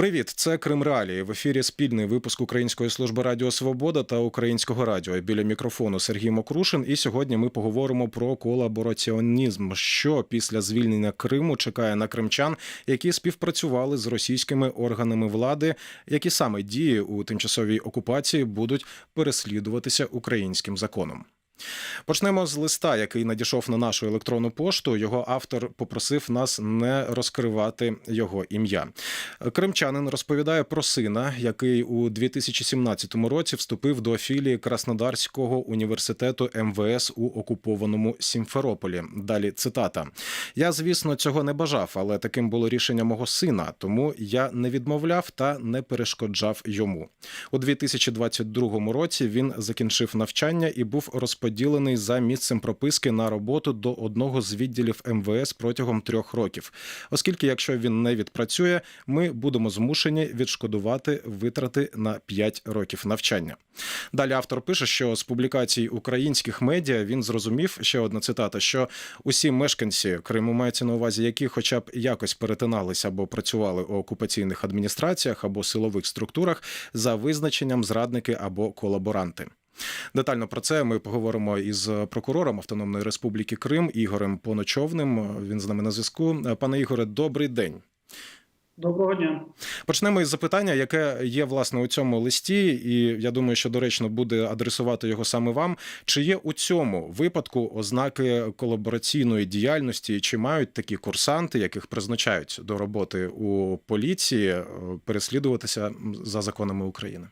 Привіт, це Крим Реалії. В ефірі спільний випуск Української служби Радіо Свобода та Українського радіо. Біля мікрофону Сергій Мокрушин. І сьогодні ми поговоримо про колабораціонізм, що після звільнення Криму чекає на кримчан, які співпрацювали з російськими органами влади, які саме дії у тимчасовій окупації будуть переслідуватися українським законом. Почнемо з листа, який надійшов на нашу електронну пошту. Його автор попросив нас не розкривати його ім'я. Кримчанин розповідає про сина, який у 2017 році вступив до філії Краснодарського університету МВС у окупованому Сімферополі. Далі цитата: Я, звісно, цього не бажав, але таким було рішення мого сина, тому я не відмовляв та не перешкоджав йому. У 2022 році він закінчив навчання і був розподілений за місцем прописки на роботу до одного з відділів МВС протягом трьох років, оскільки, якщо він не відпрацює, ми будемо змушені відшкодувати витрати на 5 років навчання. Далі автор пише, що з публікацій українських медіа він зрозумів ще одна цитата: що усі мешканці Криму мається на увазі, які, хоча б якось перетиналися або працювали у окупаційних адміністраціях або силових структурах за визначенням зрадники або колаборанти. Детально про це ми поговоримо із прокурором Автономної Республіки Крим Ігорем Поночовним. Він з нами на зв'язку. Пане Ігоре, добрий день. Доброго дня. Почнемо із запитання, яке є власне у цьому листі, і я думаю, що доречно буде адресувати його саме вам. Чи є у цьому випадку ознаки колабораційної діяльності, чи мають такі курсанти, яких призначають до роботи у поліції, переслідуватися за законами України?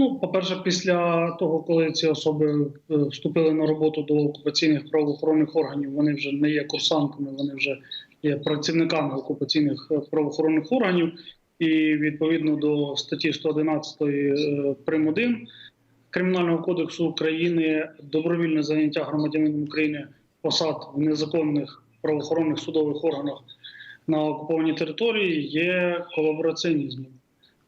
Ну, по-перше, після того, коли ці особи вступили на роботу до окупаційних правоохоронних органів, вони вже не є курсантами, вони вже є працівниками окупаційних правоохоронних органів. І відповідно до статті 111 прим. 1 Кримінального кодексу України добровільне заняття громадянином України посад в незаконних правоохоронних судових органах на окупованій території є колабораціонізмом.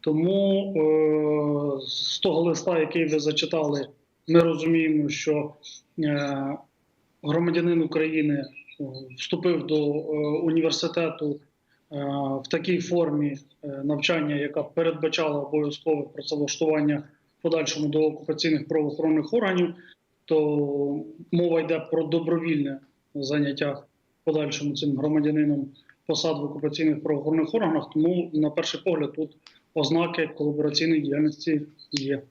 Тому е, з того листа, який ви зачитали, ми розуміємо, що е, громадянин України вступив до е, університету е, в такій формі е, навчання, яка передбачала обов'язкове працевлаштування в подальшому до окупаційних правоохоронних органів, то мова йде про добровільне заняття подальшому цим громадянином посад в окупаційних правоохоронних органах. Тому, на перший погляд, тут ознаки колабораційної діяльності є.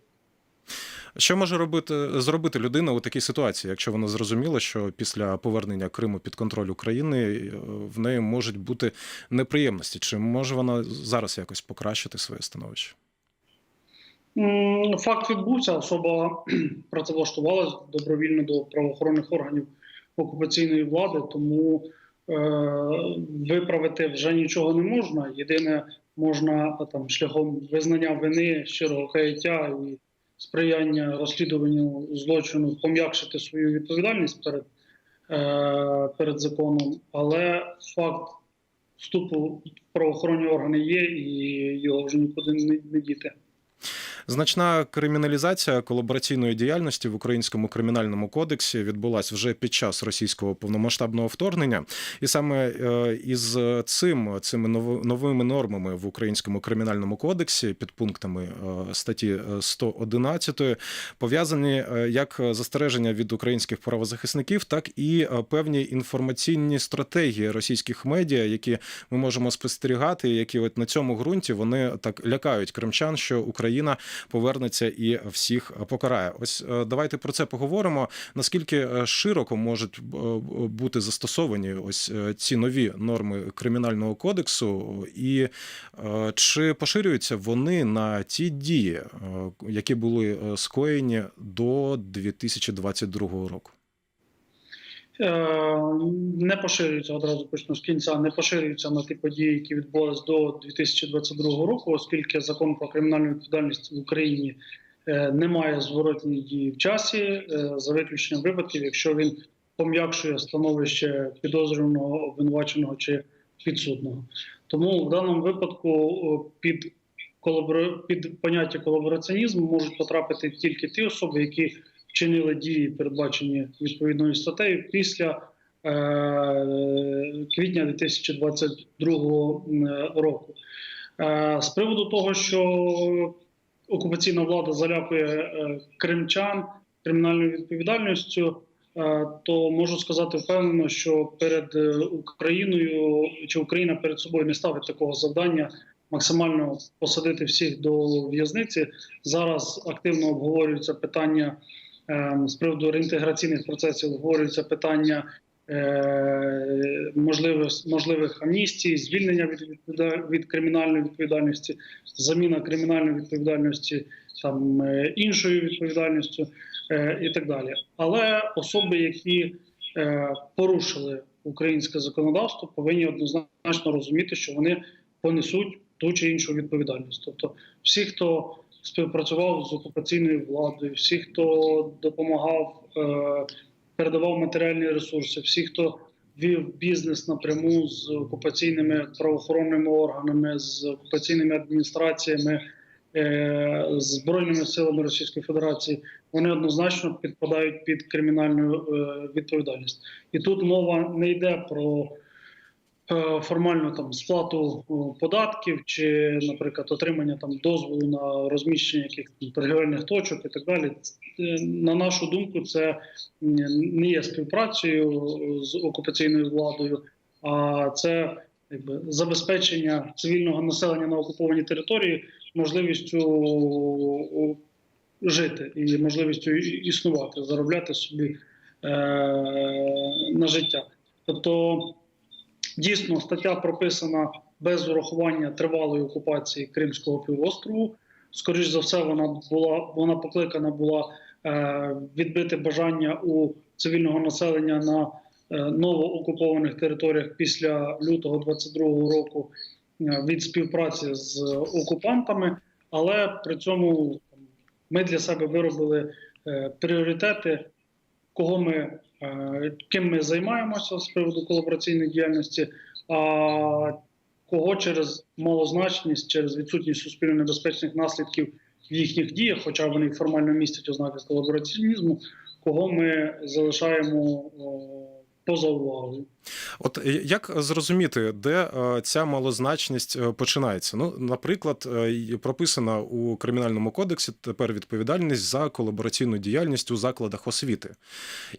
Що може робити зробити людина у такій ситуації, якщо вона зрозуміла, що після повернення Криму під контроль України в неї можуть бути неприємності? Чи може вона зараз якось покращити своє становище? Факт відбувся. Особа працевлаштувалася добровільно до правоохоронних органів окупаційної влади, тому е, виправити вже нічого не можна. Єдине, можна там шляхом визнання вини, щирого каяття і сприяння розслідуванню злочину, пом'якшити свою відповідальність перед, е, перед законом, але факт вступу в правоохоронні органи є, і його вже нікуди не, діти. Значна криміналізація колабораційної діяльності в українському кримінальному кодексі відбулася вже під час російського повномасштабного вторгнення, і саме із цим цими новими нормами в українському кримінальному кодексі, під пунктами статті 111, пов'язані як застереження від українських правозахисників, так і певні інформаційні стратегії російських медіа, які ми можемо спостерігати, які от на цьому ґрунті вони так лякають кримчан, що Україна повернеться і всіх покарає. Ось давайте про це поговоримо. Наскільки широко можуть бути застосовані ось ці нові норми кримінального кодексу, і чи поширюються вони на ті дії, які були скоєні до 2022 року? Не поширюються одразу почну з кінця, не поширюються на ті події, які відбулись до 2022 року, оскільки закон про кримінальну відповідальність в Україні не має зворотньої дії в часі, за виключенням випадків, якщо він пом'якшує становище підозрюваного, обвинуваченого чи підсудного. Тому в даному випадку під під поняття колабораціонізму можуть потрапити тільки ті особи, які вчинили дії, передбачені відповідною статтею після е, квітня 2022 року. Е, З приводу того, що окупаційна влада залякує е, кримчан кримінальною відповідальністю, е, то можу сказати впевнено, що перед е, Україною чи Україна перед собою не ставить такого завдання максимально посадити всіх до в'язниці. Зараз активно обговорюються питання з приводу реінтеграційних процесів, обговорюються питання е, можливих, можливих амністій, звільнення від, від кримінальної відповідальності, заміна кримінальної відповідальності там е, іншою відповідальністю е, і так далі. Але особи, які порушили українське законодавство, повинні однозначно розуміти, що вони понесуть ту чи іншу відповідальність. Тобто, всі, хто співпрацював з окупаційною владою, всі, хто допомагав, е, передавав матеріальні ресурси, всі, хто вів бізнес напряму з окупаційними правоохоронними органами, з окупаційними адміністраціями, е, збройними силами Російської Федерації, вони однозначно підпадають під кримінальну е, відповідальність. І тут мова не йде про е, формальну там сплату е, податків чи, наприклад, отримання там дозволу на розміщення якихось торгівельних точок і так далі. Е, На нашу думку, це не є співпрацею з окупаційною владою, а це якби забезпечення цивільного населення на окупованій території можливістю жити і можливістю існувати, заробляти собі е, на життя. Тобто, дійсно, стаття прописана без урахування тривалої окупації Кримського півострову. Скоріш за все, вона була вона покликана була е, відбити бажання у цивільного населення на е, новоокупованих територіях після лютого 22-го року е, від співпраці з окупантами, але при цьому ми для себе виробили е, пріоритети, кого ми е, ким ми займаємося з приводу колабораційної діяльності, а кого через малозначність, через відсутність суспільно небезпечних наслідків в їхніх діях, хоча вони формально містять ознаки колабораціонізму, кого ми залишаємо поза увагою. От е, як зрозуміти, де е, ця малозначність е, починається? Ну, наприклад, прописана у кримінальному кодексі тепер відповідальність за колабораційну діяльність у закладах освіти.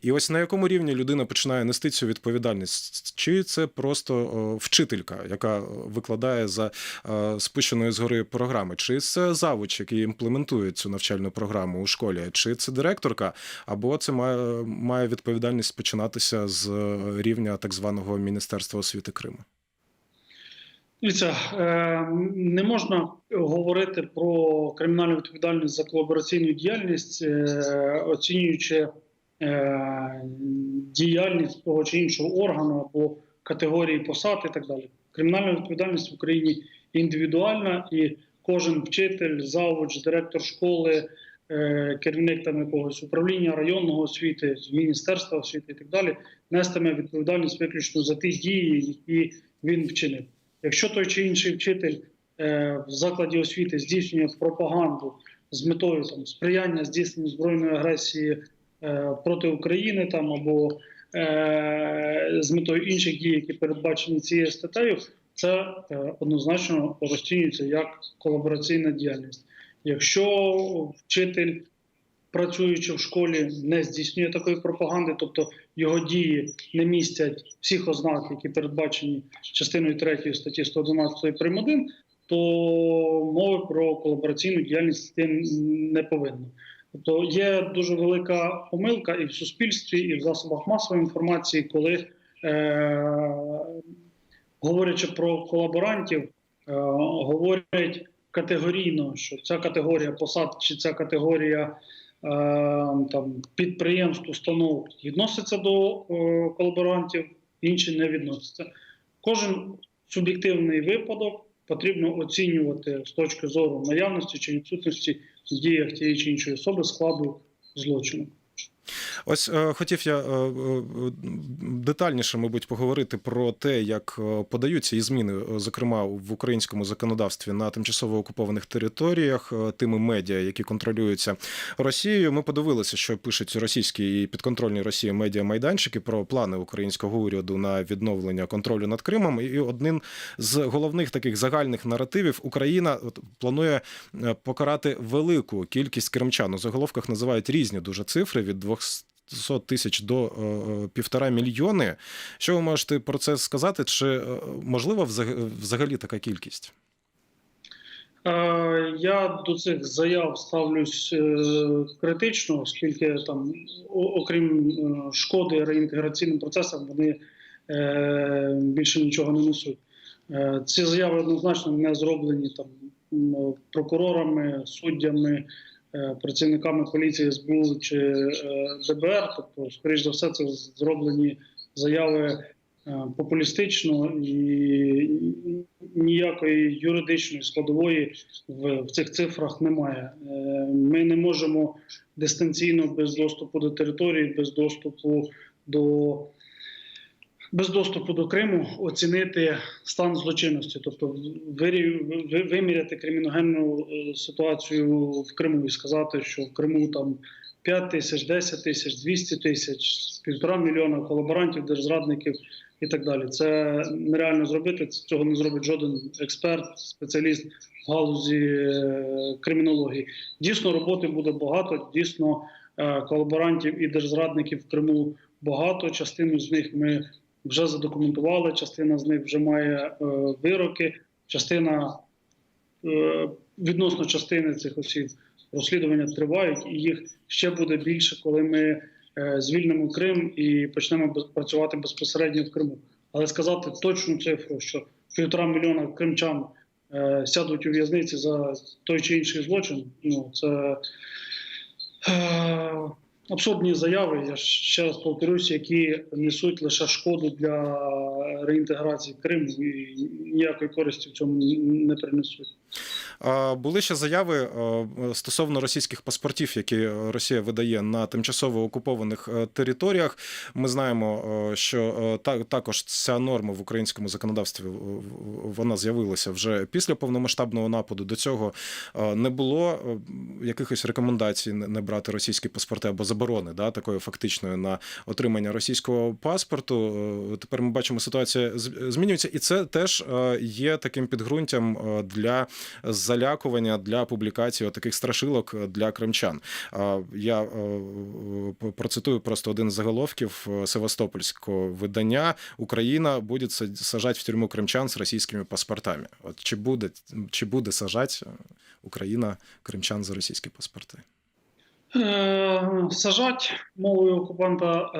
І ось на якому рівні людина починає нести цю відповідальність? Чи це просто вчителька, яка викладає за спущеної згори програми, чи це завуч, який імплементує цю навчальну програму у школі, чи це директорка, або це має, має відповідальність починатися з рівня так званого Міністерства освіти Криму? Дивіться, е, не можна говорити про кримінальну відповідальність за колабораційну діяльність, е, оцінюючи е, діяльність того чи іншого органу або категорії посад і так далі. Кримінальна відповідальність в Україні індивідуальна, і кожен вчитель, завуч, директор школи, керівник там якогось управління районного освіти, міністерства освіти і так далі, нестиме відповідальність виключно за ті дії, які він вчинив. Якщо той чи інший вчитель е, в закладі освіти здійснює пропаганду з метою там сприяння здійсненню збройної агресії е, проти України там або е, з метою інших дій, які передбачені цією статтею, це е, однозначно розцінюється як колабораційна діяльність. Якщо вчитель, працюючи в школі, не здійснює такої пропаганди, тобто його дії не містять всіх ознак, які передбачені частиною 3 статті 111 прим. 1, то мови про колабораційну діяльність йти не повинно. Тобто є дуже велика помилка і в суспільстві, і в засобах масової інформації, коли е, говорячи про колаборантів, е, говорять категорійно, що ця категорія посад чи ця категорія е, там, підприємств, установ відноситься до е, колаборантів, інші не відносяться. Кожен суб'єктивний випадок потрібно оцінювати з точки зору наявності чи відсутності в діях тієї чи іншої особи складу злочину. Ось е, хотів я е, е, детальніше, мабуть, поговорити про те, як подаються і зміни, зокрема в українському законодавстві на тимчасово окупованих територіях тими медіа, які контролюються Росією. Ми подивилися, що пишуть російські і підконтрольні Росії медіа майданчики про плани українського уряду на відновлення контролю над Кримом. І одним з головних таких загальних наративів Україна планує покарати велику кількість кримчан. У заголовках називають різні дуже цифри від 200 тисяч до е, е, півтора мільйони. Що ви можете про це сказати? Чи е, можлива взагалі така кількість? Я до цих заяв ставлюсь критично, оскільки там, окрім шкоди реінтеграційним процесам, вони більше нічого не несуть. Ці заяви однозначно не зроблені там прокурорами, суддями, працівниками поліції СБУ чи е, ДБР. Тобто, скоріш за все, це зроблені заяви е, популістично і ніякої юридичної складової в, цих цифрах немає. Е, Ми не можемо дистанційно без доступу до території, без доступу до без доступу до Криму оцінити стан злочинності, тобто виміряти криміногенну е, ситуацію в Криму і сказати, що в Криму там 5 тисяч, 10 тисяч, 200 тисяч, півтора мільйона колаборантів, держзрадників і так далі. Це нереально зробити. Цього не зробить жоден експерт, спеціаліст в галузі е, кримінології. Дійсно, роботи буде багато. Дійсно, е, колаборантів і держзрадників в Криму багато. Частину з них ми вже задокументували. Частина з них вже має е, вироки. Частина е, відносно частини цих осіб розслідування тривають, і їх ще буде більше, коли ми е, звільнимо Крим і почнемо без- працювати безпосередньо в Криму. Але сказати точну цифру, що півтора мільйона кримчан е, сядуть у в'язниці за той чи інший злочин, ну це е, абсурдні заяви. Я ще раз повторюсь, які несуть лише шкоду для реінтеграції Криму і ніякої користі в цьому не принесуть. Були ще заяви е, стосовно російських паспортів, які Росія видає на тимчасово окупованих е, територіях. Ми знаємо, е, що та- також ця норма в українському законодавстві вона з'явилася вже після повномасштабного нападу. До цього не було якихось рекомендацій не брати російські паспорти або заборони да, такої фактичної на отримання російського паспорту. Тепер ми бачимо, ситуація змінюється, і це теж є таким підґрунтям для залякування для публікації таких страшилок для кримчан. Я е, процитую просто один з заголовків е, Севастопольського видання: Україна буде са- сажати в тюрму кримчан з російськими паспортами. От чи буде чи буде сажати е, Україна кримчан за російські паспорти? Е, Сажать мовою окупанта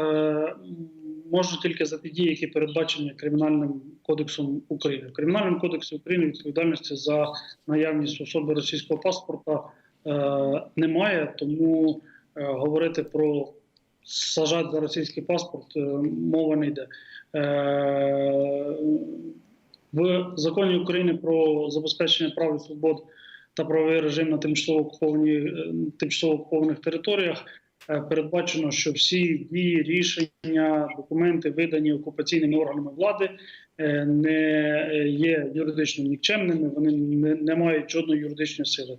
можуть тільки за ті дії, які передбачені Кримінальним кодексом України. В Кримінальному кодексі України відповідальності за наявність особи російського паспорта е, немає, тому е, говорити про сажать за російський паспорт е, мова не йде. Е, в законі України про забезпечення прав і свобод та правовий режим на тимчасово окуповані е, тимчасово окупованих територіях передбачено, що всі дії, рішення, документи, видані окупаційними органами влади, е, не є юридично нікчемними, вони не, мають жодної юридичної сили.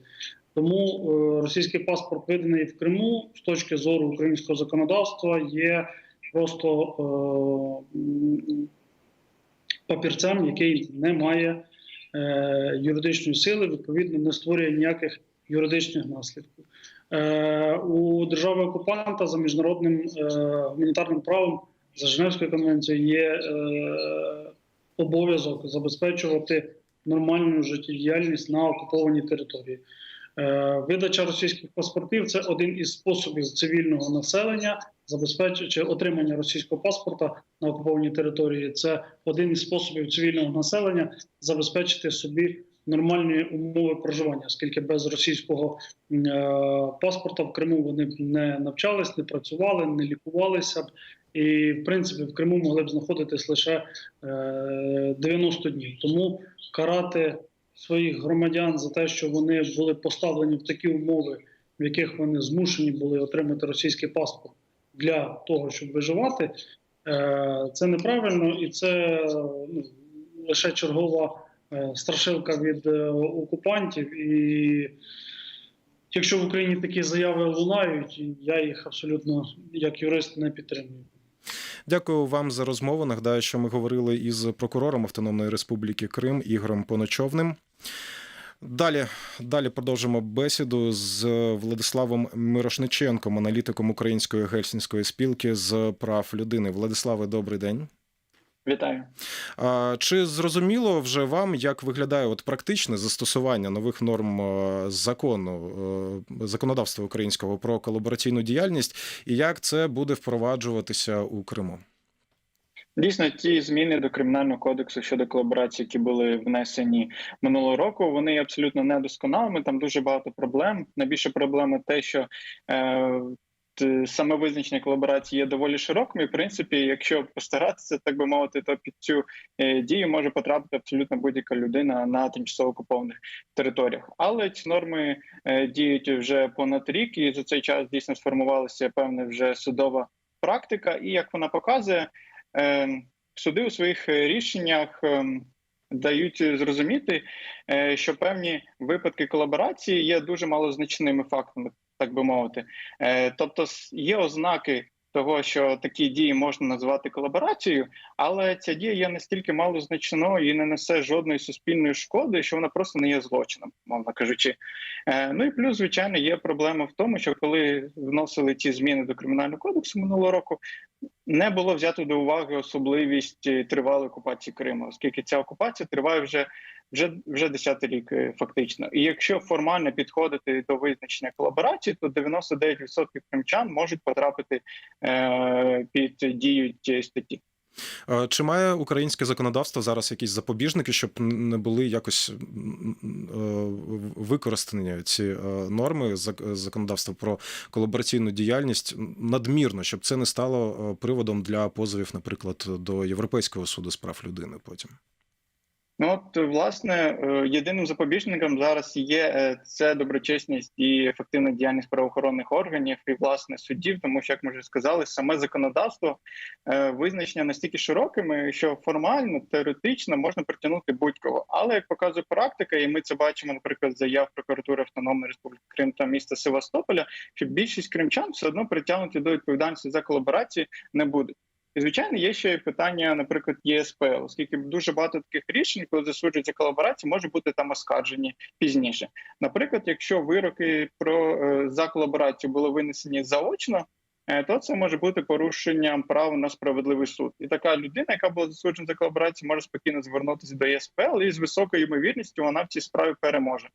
Тому е, російський паспорт, виданий в Криму, з точки зору українського законодавства, є просто е, папірцем, який не має е, юридичної сили, відповідно, не створює ніяких юридичних наслідків. Е, у держави окупанта за міжнародним е, гуманітарним правом за Женевською конвенцією є е, обов'язок забезпечувати нормальну життєдіяльність на окупованій території. Видача російських паспортів це один із способів цивільного населення забезпечуючи отримання російського паспорта на окупованій території. Це один із способів цивільного населення забезпечити собі нормальні умови проживання, оскільки без російського е, паспорта в Криму вони б не навчались, не працювали, не лікувалися б. І, в принципі, в Криму могли б знаходитись лише е, 90 днів. Тому карати своїх громадян за те, що вони були поставлені в такі умови, в яких вони змушені були отримати російський паспорт, для того, щоб виживати, е, це неправильно і це ну, лише чергова е, страшилка від е, окупантів. І якщо в Україні такі заяви лунають, я їх абсолютно як юрист не підтримую. Дякую вам за розмову. Нагадаю, що ми говорили із прокурором Автономної Республіки Крим Ігорем Поночовним. Далі, далі продовжимо бесіду з Владиславом Мирошниченком, аналітиком Української гельсінської спілки з прав людини. Владиславе, добрий день. Вітаю. А, Чи зрозуміло вже вам, як виглядає от практичне застосування нових норм е, закону е, законодавства українського про колабораційну діяльність, і як це буде впроваджуватися у Криму? Дійсно, ті зміни до кримінального кодексу щодо колаборації, які були внесені минулого року, вони абсолютно недосконалими. Там дуже багато проблем. Найбільша проблема те, що е, саме визначення колаборації є доволі широким. І в принципі, якщо постаратися, так би мовити, то під цю е, дію може потрапити абсолютно будь-яка людина на тимчасово окупованих територіях. Але ці норми е, діють вже понад рік, і за цей час дійсно сформувалася певна вже судова практика. І як вона показує. Е, суди у своїх е, рішеннях е, дають зрозуміти, е, що певні випадки колаборації є дуже малозначними фактами, так би мовити. Е, Тобто, є ознаки того, що такі дії можна назвати колаборацією, але ця дія є настільки малозначною і не несе жодної суспільної шкоди, що вона просто не є злочином, мовно кажучи. Е, Ну і плюс, звичайно, є проблема в тому, що коли вносили ці зміни до кримінального кодексу минулого року, не було взято до уваги особливість е, тривалої окупації Криму, оскільки ця окупація триває вже вже вже 10 рік, е, фактично. І якщо формально підходити до визначення колаборації, то 99% кримчан можуть потрапити е, під дію цієї статті. Е, Чи має українське законодавство зараз якісь запобіжники, щоб не були якось е, використані ці е, норми законодавства про колабораційну діяльність надмірно, щоб це не стало приводом для позовів, наприклад, до Європейського суду з прав людини потім? Ну от власне е, єдиним запобіжником зараз є е, це доброчесність і ефективна діяльність правоохоронних органів і власне суддів, тому що як ми вже сказали, саме законодавство е, визначення настільки широкими, що формально теоретично можна притягнути будь-кого. Але як показує практика, і ми це бачимо, наприклад, заяв прокуратури Автономної Республіки Крим та міста Севастополя, що більшість кримчан все одно притягнуті до відповідальності за колаборації не будуть. І звичайно, є ще питання, наприклад, ЄСПЛ, оскільки дуже багато таких рішень, коли засуджується колаборація, може бути там оскаржені пізніше. Наприклад, якщо вироки про е, за колаборацію були винесені заочно, е, то це може бути порушенням права на справедливий суд. І така людина, яка була засуджена за колаборацію, може спокійно звернутися до ЄСПЛ, і з високою ймовірністю вона в цій справі переможе.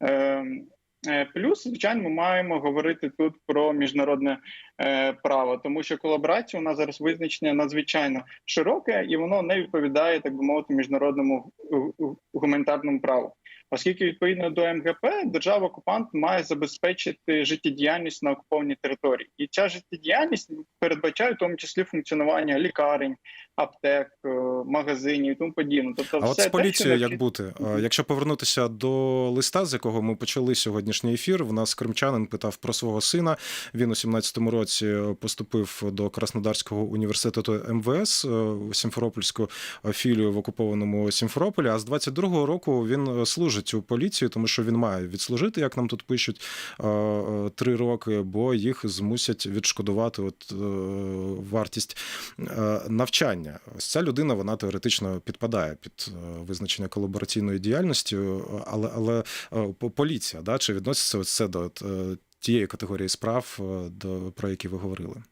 Ем, е, Плюс, звичайно, ми маємо говорити тут про міжнародне е, право, тому що колаборація у нас зараз визначення надзвичайно широке, і воно не відповідає, так би мовити, міжнародному гу- гу- гуманітарному праву. Оскільки відповідно до МГП держава окупант має забезпечити життєдіяльність на окупованій території, і ця життєдіяльність передбачає в тому числі функціонування лікарень, аптек, е, магазинів і тому подібне. Тобто, А от з поліцією як бути? Якщо повернутися до листа, з якого ми почали сьогоднішній ефір, в нас кримчанин питав про свого сина. Він у 17-му році поступив до Краснодарського університету МВС е, Сімферопольську філію в окупованому Сімферополі. А з 22-го року він е, служить у поліції, тому що він має відслужити, як нам тут пишуть, е, е, три роки, бо їх змусять відшкодувати от е, вартість е, навчання. Ось ця людина вона теоретично підпадає під е, визначення колабораційної діяльності, е, але але е, поліція, да, чи відноситься це до е, тієї категорії справ, е, до про які ви говорили?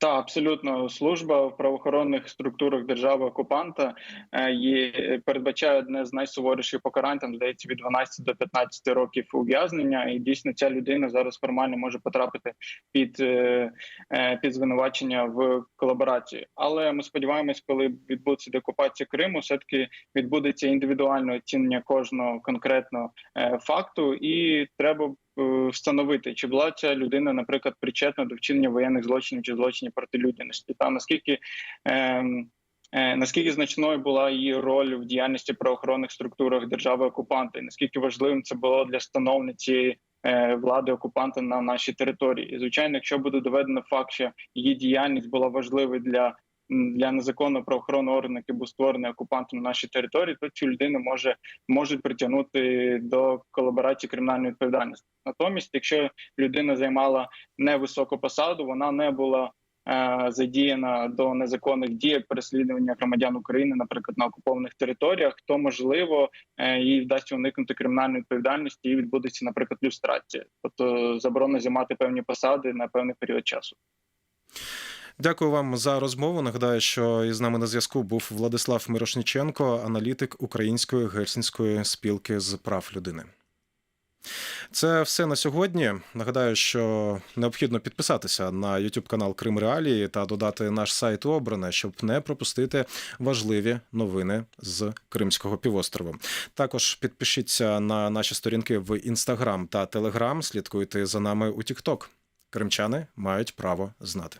Та абсолютно служба в правоохоронних структурах держави окупанта е, є передбачає одне з найсуворіших покарань, там здається від 12 до 15 років ув'язнення. І дійсно ця людина зараз формально може потрапити під, е, під звинувачення в колаборації. Але ми сподіваємось, коли відбудеться деокупація Криму, все таки відбудеться індивідуальне оцінення кожного конкретного факту, і треба встановити, чи була ця людина, наприклад, причетна до вчинення воєнних злочинів чи злочинів проти людяності, та наскільки. ем, е, Наскільки значною була її роль в діяльності правоохоронних структурах держави окупанта, і наскільки важливим це було для встановлення цієї е, влади окупанта на нашій території. І, звичайно, якщо буде доведено факт, що її діяльність була важливою для. Для незаконного правоохоронного органу, який був створений окупантом на нашій території, то цю людину може можуть притягнути до колаборації кримінальної відповідальності. Натомість, якщо людина займала невисоку посаду, вона не була е, задіяна до незаконних дій переслідування громадян України, наприклад, на окупованих територіях, то можливо е, їй вдасться уникнути кримінальної відповідальності і відбудеться, наприклад, люстрація, тобто заборона займати певні посади на певний період часу. Дякую вам за розмову. Нагадаю, що із нами на зв'язку був Владислав Мирошниченко, аналітик Української гельсінської спілки з прав людини. Це все на сьогодні. Нагадаю, що необхідно підписатися на YouTube канал Крим Реалії та додати наш сайт обране, щоб не пропустити важливі новини з Кримського півострову. Також підпишіться на наші сторінки в Instagram та Telegram. Слідкуйте за нами у TikTok. Кримчани мають право знати.